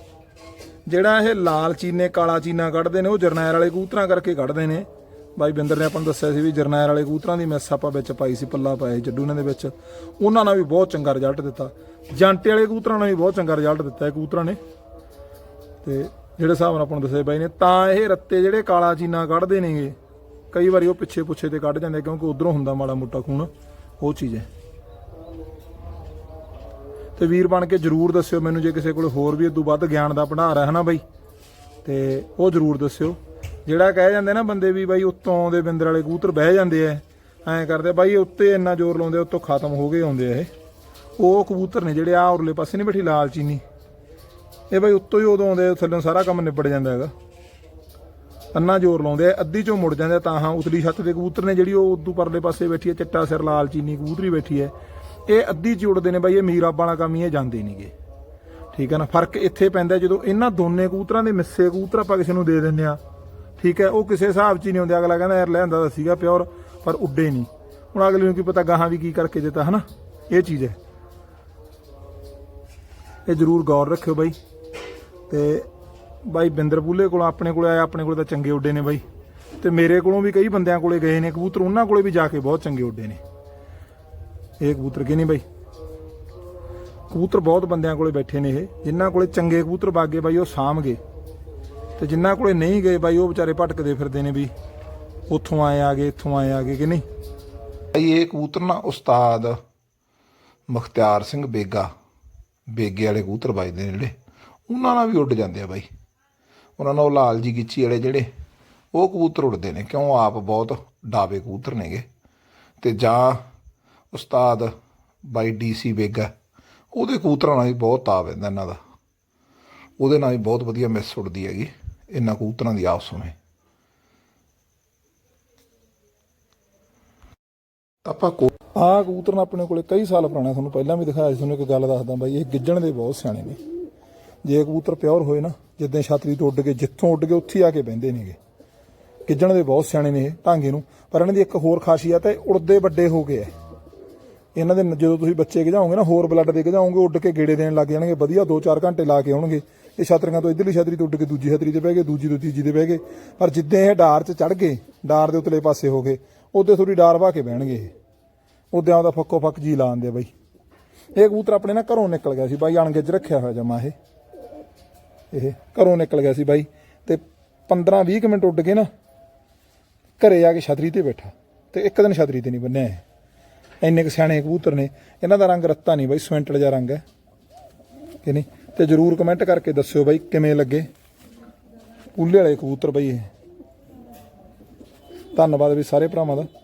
ਜਿਹੜਾ ਇਹ ਲਾਲ ਚੀਨੇ, ਕਾਲਾ ਚੀਨਾ ਕੱਢਦੇ ਨੇ, ਉਹ ਜਰਨੈਲ ਵਾਲੇ ਕਬੂਤਰਾਂ ਕਰਕੇ ਕੱਢਦੇ ਨੇ। ਬਾਈ ਬਿੰਦਰ ਨੇ ਆਪਾਂ ਨੂੰ ਦੱਸਿਆ ਸੀ ਵੀ ਜਰਨੈਲ ਵਾਲੇ ਕਬੂਤਰਾਂ ਦੀ ਮੈਸ ਆਪਾਂ ਵਿੱਚ ਪਾਈ ਸੀ, ਪੱਲਾ ਪਾਇਆ ਸੀ ਜੱਡੂ ਇਹਨਾਂ ਦੇ ਵਿੱਚ। ਉਹਨਾਂ ਨਾਲ ਵੀ ਬਹੁਤ ਚੰਗਾ ਰਿਜ਼ਲਟ ਦਿੱਤਾ। ਜਾਂਟੇ ਵਾਲੇ ਕਬੂਤਰਾਂ ਨਾਲ ਵੀ ਬਹੁਤ ਚੰਗਾ ਰਿਜ਼ਲਟ ਦਿੱਤਾ ਇਹ ਕਬੂਤਰਾਂ ਨੇ। ਤੇ ਜਿਹੜੇ ਹਿਸਾਬ ਨਾਲ ਆਪਾਂ ਨੂੰ ਦੱਸਿਆ ਬਾਈ ਨੇ, ਤਾਂ ਇਹ ਰੱਤੇ ਜਿਹੜੇ ਕਾਲਾ ਚੀਨਾ ਕੱਢਦੇ ਨੇਗੇ, ਕਈ ਵਾਰੀ ਉਹ ਪਿੱਛੇ ਪੁੱਛੇ ਤੇ ਕੱਢ ਜਾਂਦੇ ਕਿਉਂਕਿ ਉਧਰੋਂ ਹੁੰਦਾ ਮਾੜਾ ਮੋਟਾ ਖੂਨ। ਉਹ ਚੀਜ਼ ਹੈ। ਤੇ ਵੀਰ ਬਣ ਕੇ ਜਰੂਰ ਦੱਸਿਓ ਮੈਨੂੰ ਜੇ ਕਿਸੇ ਕੋਲ ਹੋਰ ਵੀ ਇਦੋਂ ਵੱਧ ਗਿਆਨ ਦਾ ਭੰਡਾਰ ਹੈ ਹਨਾ ਬਾਈ ਤੇ ਉਹ ਜਰੂਰ ਦੱਸਿਓ। ਜਿਹੜਾ ਕਹਿ ਜਾਂਦੇ ਨਾ ਬੰਦੇ ਵੀ ਬਾਈ ਉੱਤੋਂ ਆਉਂਦੇ ਬਿੰਦਰ ਵਾਲੇ ਕਬੂਤਰ ਬਹਿ ਜਾਂਦੇ ਐ ਐਂ ਕਰਦੇ ਬਾਈ ਉੱਤੇ ਇੰਨਾ ਜ਼ੋਰ ਲਾਉਂਦੇ ਉੱਤੋਂ ਖਤਮ ਹੋ ਗਏ ਆਉਂਦੇ ਆ ਇਹ। ਉਹ ਕਬੂਤਰ ਨੇ ਜਿਹੜੇ ਆ ਉਰਲੇ ਪਾਸੇ ਨਹੀਂ ਬੈਠੀ ਲਾਲ ਚੀਨੀ। ਇਹ ਬਾਈ ਉੱਤੋਂ ਹੀ ਉਦੋਂ ਆਉਂਦੇ ਆ, ਥੱਲੋਂ ਸਾਰਾ ਕੰਮ ਨਿਬੜ ਜਾਂਦਾ ਹੈਗਾ। ਅੰਨਾ ਜ਼ੋਰ ਲਾਉਂਦੇ ਆ ਅੱਧੀ ਚੋਂ ਮੁੜ ਜਾਂਦੇ ਆ ਤਾਂ ਹਾਂ ਉਤਲੀ ਛੱਤ ਦੇ ਕਬੂਤਰ ਨੇ ਜਿਹੜੀ ਉਹ ਉਦੋਂ ਪਰਲੇ ਪਾਸੇ ਬੈਠੀ ਹੈ ਚਿੱਟਾ ਸਿਰ ਲਾਲ ਚੀਨੀ ਕਬੂਤਰੀ ਬੈਠੀ ਹੈ ਇਹ ਅੱਧੀ ਚ ਉੜਦੇ ਨੇ ਬਾਈ, ਇਹ ਮੀਰ ਵਾਲਾ ਕੰਮ ਹੀ ਇਹ ਜਾਂਦੇ ਨਹੀਂਗੇ ਠੀਕ ਹੈ ਨਾ? ਫ਼ਰਕ ਇੱਥੇ ਪੈਂਦਾ ਜਦੋਂ ਇਹਨਾਂ ਦੋਨੇ ਕਬੂਤਰਾਂ ਦੇ ਮਿੱਸੇ ਕਬੂਤਰ ਆਪਾਂ ਕਿਸੇ ਨੂੰ ਦੇ ਦਿੰਦੇ ਆ ਠੀਕ ਹੈ? ਉਹ ਕਿਸੇ ਹਿਸਾਬ ਚ ਹੀ ਨਹੀਂ ਹੁੰਦੇ ਅਗਲਾ ਕਹਿੰਦਾ, ਯਾਰ, ਲਿਆਂਦਾ ਤਾਂ ਸੀਗਾ ਪਿਓਰ, ਪਰ ਉੱਡੇ ਨਹੀਂ। ਹੁਣ ਅਗਲੇ ਨੂੰ ਕੀ ਪਤਾ ਗਾਹਾਂ ਵੀ ਕੀ ਕਰਕੇ ਦਿੱਤਾ, ਹਨਾ? ਇਹ ਚੀਜ਼ ਹੈ। ਇਹ ਜ਼ਰੂਰ ਗੌਰ ਰੱਖਿਓ ਬਾਈ। ਤੇ ਬਾਈ ਬਿੰਦਰ ਬੁੱਲੇ ਕੋਲ ਆਪਣੇ ਕੋਲ ਆਇਆ, ਆਪਣੇ ਕੋਲ ਤਾਂ ਚੰਗੇ ਉੱਡੇ ਨੇ ਬਾਈ। ਤੇ ਮੇਰੇ ਕੋਲੋਂ ਵੀ ਕਈ ਬੰਦਿਆਂ ਕੋਲੇ ਗਏ ਨੇ ਕਬੂਤਰ। ਉਹਨਾਂ ਕੋਲੇ ਵੀ ਜਾ ਕੇ ਬਹੁਤ ਚੰਗੇ ਉੱਡੇ ਨੇ। ਇਹ ਕਬੂਤਰ ਕਿ ਨਹੀਂ ਬਾਈ? ਕਬੂਤਰ ਬਹੁਤ ਬੰਦਿਆਂ ਕੋਲੇ ਬੈਠੇ ਨੇ ਇਹ। ਜਿਨ੍ਹਾਂ ਕੋਲੇ ਚੰਗੇ ਕਬੂਤਰ ਬਾਗੇ ਬਾਈ, ਉਹ ਸਾਂਭ ਗਏ ਤੇ ਜਿਨ੍ਹਾਂ ਕੋਲੇ ਨਹੀਂ ਗਏ ਬਾਈ, ਉਹ ਵਿਚਾਰੇ ਭਟਕਦੇ ਫਿਰਦੇ ਨੇ ਵੀ ਉੱਥੋਂ ਆਏ ਆ ਗਏ, ਇੱਥੋਂ ਆਏ ਆ ਗਏ ਕਿ ਨਹੀਂ? ਬਾਈ, ਇਹ ਕਬੂਤਰ ਨਾ ਉਸਤਾਦ ਮੁਖਤਿਆਰ ਸਿੰਘ ਬੇਗਾ, ਬੇਗੇ ਵਾਲੇ ਕਬੂਤਰ ਵੱਜਦੇ ਨੇ ਜਿਹੜੇ। ਉਹਨਾਂ ਨਾਲ ਵੀ ਉੱਡ ਜਾਂਦੇ ਆ ਬਾਈ। ਉਹਨਾਂ ਨਾਲ ਉਹ ਲਾਲ ਜੀ ਗਿੱਚੀ ਵਾਲੇ ਜਿਹੜੇ, ਉਹ ਕਬੂਤਰ ਉੱਡਦੇ ਨੇ। ਕਿਉਂ? ਆਪ ਬਹੁਤ ਡਾਵੇ ਕਬੂਤਰ ਨੇਗੇ। ਤੇ ਜਾਂ ਉਸਤਾਦ ਬਾਈ ਡੀ ਸੀ ਬੇਗਾ, ਉਹਦੇ ਕਬੂਤਰਾਂ ਨਾਲ ਵੀ ਬਹੁਤ ਤਾਪ ਪੈਂਦਾ ਇਹਨਾਂ ਦਾ। ਉਹਦੇ ਨਾਲ ਵੀ ਬਹੁਤ ਵਧੀਆ ਮਿਸ ਉੱਡਦੀ ਹੈਗੀ, ਇਹਨਾਂ ਕਬੂਤਰਾਂ ਦੀ ਆਪਸ ਵਿੱਚ। ਆਪਾਂ ਕੋ ਆ ਕਬੂਤਰ ਆਪਣੇ ਕੋਲੇ ਕਈ ਸਾਲ ਪੁਰਾਣਾ ਤੁਹਾਨੂੰ ਪਹਿਲਾਂ ਵੀ ਦਿਖਾਇਆ ਸੀ, ਤੁਹਾਨੂੰ ਇੱਕ ਗੱਲ ਦੱਸਦਾ ਬਾਈ, ਇਹ ਗਿੱਜਣ ਦੇ ਬਹੁਤ ਸਿਆਣੇ ਨੇ। ਜੇ ਕਬੂਤਰ ਪਿਓਰ ਹੋਏ ਨਾ, ਜਿੱਦਾਂ ਛਾਤਰੀ ਤੋਂ ਉੱਡ ਕੇ, ਜਿੱਥੋਂ ਉੱਡ ਕੇ ਉੱਥੇ ਹੀ ਆ ਕੇ ਬਹਿੰਦੇ ਨੇਗੇ। ਗਿੱਜਣ ਦੇ ਬਹੁਤ ਸਿਆਣੇ ਨੇ ਇਹ, ਢਾਂਗੇ ਨੂੰ। ਪਰ ਇਹਨਾਂ ਦੀ ਇੱਕ ਹੋਰ ਖਾਸੀਅਤ ਹੈ, ਉੜਦੇ ਵੱਡੇ ਹੋ ਗਏ ਐ ਇਹਨਾਂ ਦੇ ਜਦੋਂ ਤੁਸੀਂ ਬੱਚੇ ਗਿਜਾਓਗੇ ਨਾ, ਹੋਰ ਬਲੱਡ ਦੇ ਗਿਜਾਓਗੇ ਉੱਡ ਕੇ ਗੇੜੇ ਦੇਣ ਲੱਗ ਜਾਣਗੇ, ਵਧੀਆ 2-4 ਘੰਟੇ ਲਾ ਕੇ ਆਉਣਗੇ। ਇਹ ਛਾਤਰੀਆਂ ਤੋਂ ਇਧਰਲੀ ਛਤਰੀ ਤੋਂ ਉੱਡ ਕੇ ਦੂਜੀ ਛਤਰੀ ਤੇ ਬਹਿ ਗਏ, ਦੂਜੀ ਤੋਂ ਤੀਜੀ ਤੇ ਬਹਿ ਗਏ। ਪਰ ਜਿੱਦਾਂ ਇਹ ਡਾਰ 'ਚ ਚੜ ਗਏ, ਡਾਰ ਦੇ ਉਤਲੇ ਪਾਸੇ ਹੋ ਗਏ ਉਹਦੇ ਥੋੜੀ ਡਾਰ ਵਾ ਕੇ ਬਹਿਣਗੇ ਇਹ। ਉਹਦਿਆਂ ਉਹਦਾ ਫੱਕੋ ਫੱਕ ਜੀ ਲਾਉਂਦੇ ਬਾਈ। ਇਹ ਕਬੂਤਰ ਆਪਣੇ ਨਾ ਘਰੋਂ ਨਿਕਲ ਗਿਆ ਸੀ ਬਾਈ, ਅਣਗਿੱਜ ਰੱਖਿਆ ਹੋਇਆ ਜਮਾ ਇਹ। ਇਹ ਘਰੋਂ ਨਿਕਲ ਗਿਆ ਸੀ ਬਾਈ ਤੇ 15-20 ਮਿੰਟ ਉੱਡ ਕੇ ਨਾ ਘਰੇ ਆ ਕੇ ਛਤਰੀ ਤੇ ਬੈਠਾ ਤੇ ਇੱਕ ਦਿਨ ਛਤਰੀ ਤੇ ਨਹੀਂ ਬੰਨਿਆ ਇਹ। ਇੰਨੇ ਕੁ ਸਿਆਣੇ ਕਬੂਤਰ ਨੇ, ਇਹਨਾਂ ਦਾ ਰੰਗ ਰੱਤਾ ਨਹੀਂ ਬਾਈ ਸਵੈਂਟਲ ਜਿਹਾ ਰੰਗ ਹੈ। ਕਿ ਨਹੀਂ? ਤੇ ਜਰੂਰ ਕਮੈਂਟ ਕਰਕੇ ਦੱਸਿਓ ਬਾਈ, ਕਿਵੇਂ ਲੱਗੇ? ਪੂਲੇ ਵਾਲੇ ਕਬੂਤਰ ਬਾਈ ਇਹ। ਧੰਨਵਾਦ ਵੀ ਸਾਰੇ ਭਰਾਵਾਂ ਦਾ।